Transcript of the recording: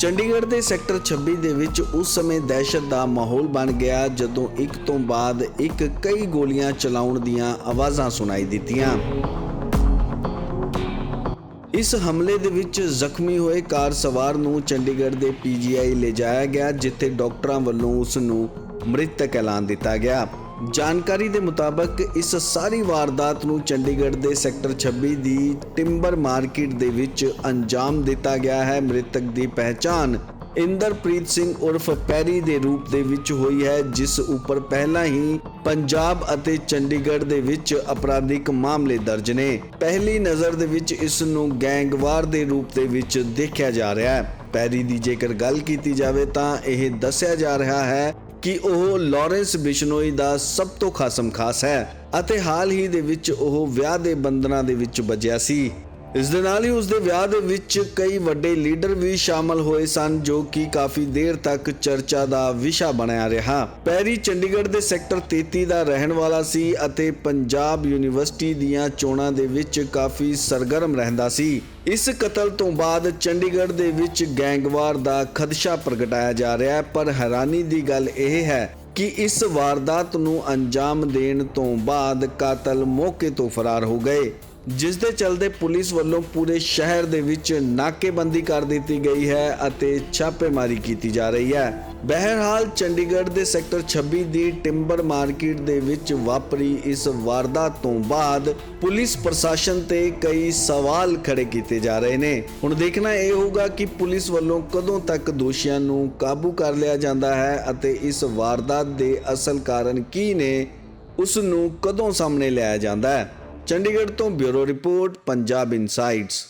ਚੰਡੀਗੜ੍ਹ ਦੇ ਸੈਕਟਰ 26 ਦੇ ਵਿੱਚ ਉਸ ਸਮੇਂ ਦਹਿਸ਼ਤ ਦਾ ਮਾਹੌਲ ਬਣ ਗਿਆ ਜਦੋਂ ਇੱਕ ਤੋਂ ਬਾਅਦ ਇੱਕ ਕਈ ਗੋਲੀਆਂ ਚਲਾਉਣ ਦੀਆਂ ਆਵਾਜ਼ਾਂ ਸੁਣਾਈ ਦਿੱਤੀਆਂ। ਇਸ ਹਮਲੇ ਦੇ ਵਿੱਚ ਜ਼ਖਮੀ ਹੋਏ ਕਾਰ ਸਵਾਰ ਨੂੰ ਚੰਡੀਗੜ੍ਹ ਦੇ ਪੀਜੀਆਈ ਲਿਜਾਇਆ ਗਿਆ, ਜਿੱਥੇ ਡਾਕਟਰਾਂ ਵੱਲੋਂ ਉਸ ਨੂੰ ਮ੍ਰਿਤਕ ਐਲਾਨ ਦਿੱਤਾ ਗਿਆ। ਜਾਣਕਾਰੀ ਦੇ ਮੁਤਾਬਕ ਇਸ ਸਾਰੀ ਵਾਰਦਾਤ ਨੂੰ ਚੰਡੀਗੜ੍ਹ ਦੇ ਸੈਕਟਰ 26 ਦੀ ਟਿੰਬਰ ਮਾਰਕੀਟ ਦੇ ਵਿੱਚ ਅੰਜਾਮ ਦਿੱਤਾ ਗਿਆ ਹੈ। ਮ੍ਰਿਤਕ ਦੀ ਪਹਿਚਾਣ ਇੰਦਰਪ੍ਰੀਤ ਸਿੰਘ ਉਰਫ ਪੈਰੀ ਦੇ ਰੂਪ ਦੇ ਵਿੱਚ ਹੋਈ ਹੈ, ਜਿਸ ਉੱਪਰ ਪਹਿਲਾਂ ਹੀ ਪੰਜਾਬ ਅਤੇ ਚੰਡੀਗੜ੍ਹ ਦੇ ਵਿੱਚ ਅਪਰਾਧਿਕ ਮਾਮਲੇ ਦਰਜ ਨੇ। ਪਹਿਲੀ ਨਜ਼ਰ ਦੇ ਵਿੱਚ ਇਸ ਨੂੰ ਗੈਂਗਵਾਰ ਦੇ ਰੂਪ ਦੇ ਵਿੱਚ ਦੇਖਿਆ ਜਾ ਰਿਹਾ ਹੈ। ਪੈਰੀ ਦੀ ਜੇਕਰ ਗੱਲ ਕੀਤੀ ਜਾਵੇ ਤਾਂ ਇਹ ਦੱਸਿਆ ਜਾ ਰਿਹਾ ਹੈ ਕਿ ਉਹ ਲਾਰੈਂਸ ਬਿਸ਼ਨੋਈ ਦਾ ਸਭ ਤੋਂ ਖਾਸਮ ਖਾਸ ਹੈ ਅਤੇ ਹਾਲ ਹੀ ਦੇ ਵਿੱਚ ਉਹ ਵਿਆਹ ਦੇ ਬੰਧਨਾਂ ਦੇ ਵਿੱਚ ਵੱਜਿਆ ਸੀ। ਇਸ ਦੇ ਨਾਲ ਹੀ ਉਸ ਦੇ ਵਿਆਹ ਦੇ ਵਿੱਚ ਕਈ ਵੱਡੇ ਲੀਡਰ ਵੀ ਸ਼ਾਮਲ ਹੋਏ ਸਨ, ਜੋ ਕਿ ਕਾਫੀ ਦੇਰ ਤੱਕ ਚਰਚਾ ਦਾ ਵਿਸ਼ਾ ਬਣਿਆ ਰਿਹਾ। ਪੈਰੀ ਚੰਡੀਗੜ੍ਹ ਦੇ ਸੈਕਟਰ 33 ਦਾ ਰਹਿਣ ਵਾਲਾ ਸੀ ਅਤੇ ਪੰਜਾਬ ਯੂਨੀਵਰਸਿਟੀ ਦੀਆਂ ਚੋਣਾਂ ਦੇ ਵਿੱਚ ਕਾਫੀ ਸਰਗਰਮ ਰਹਿੰਦਾ ਸੀ। ਇਸ ਕਤਲ ਤੋਂ ਬਾਅਦ ਚੰਡੀਗੜ੍ਹ ਦੇ ਵਿੱਚ ਗੈਂਗਵਾਰ ਦਾ ਖਦਸ਼ਾ ਪ੍ਰਗਟਾਇਆ ਜਾ ਰਿਹਾ ਹੈ, ਪਰ ਹੈਰਾਨੀ ਦੀ ਗੱਲ ਇਹ ਹੈ ਕਿ ਇਸ ਵਾਰਦਾਤ ਨੂੰ ਅੰਜਾਮ ਦੇਣ ਤੋਂ ਬਾਅਦ ਕਾਤਲ ਮੌਕੇ ਤੋਂ ਫਰਾਰ ਹੋ ਗਏ। ਜਿਸ ਦੇ ਚਲਦੇ ਪੁਲਿਸ ਵੱਲੋਂ ਪੂਰੇ ਸ਼ਹਿਰ ਦੇ ਵਿੱਚ ਨਾਕੇਬੰਦੀ ਕਰ ਦਿੱਤੀ ਗਈ ਹੈ ਅਤੇ ਛਾਪੇਮਾਰੀ ਕੀਤੀ ਜਾ ਰਹੀ ਹੈ। ਬਹਿਰਹਾਲ ਚੰਡੀਗੜ੍ਹ ਦੇ ਸੈਕਟਰ 26 ਦੀ ਟਿੰਬਰ ਮਾਰਕੀਟ ਦੇ ਵਿੱਚ ਵਾਪਰੀ ਇਸ ਵਾਰਦਾਤ ਤੋਂ ਬਾਅਦ ਪੁਲਿਸ ਪ੍ਰਸ਼ਾਸਨ ਤੇ ਕਈ ਸਵਾਲ ਖੜੇ ਕੀਤੇ ਜਾ ਰਹੇ ਨੇ। ਹੁਣ ਦੇਖਣਾ ਇਹ ਹੋਊਗਾ ਕਿ ਪੁਲਿਸ ਵੱਲੋਂ ਕਦੋਂ ਤੱਕ ਦੋਸ਼ੀਆਂ ਨੂੰ ਕਾਬੂ ਕਰ ਲਿਆ ਜਾਂਦਾ ਹੈ ਅਤੇ ਇਸ ਵਾਰਦਾਤ ਦੇ ਅਸਲ ਕਾਰਨ ਕੀ ਨੇ, ਉਸ ਨੂੰ ਕਦੋਂ ਸਾਹਮਣੇ ਲਿਆਇਆ ਜਾਂਦਾ ਹੈ। ਚੰਡੀਗੜ੍ਹ ਤੋਂ ਬਿਊਰੋ ਰਿਪੋਰਟ ਪੰਜਾਬ ਇਨਸਾਈਟਸ।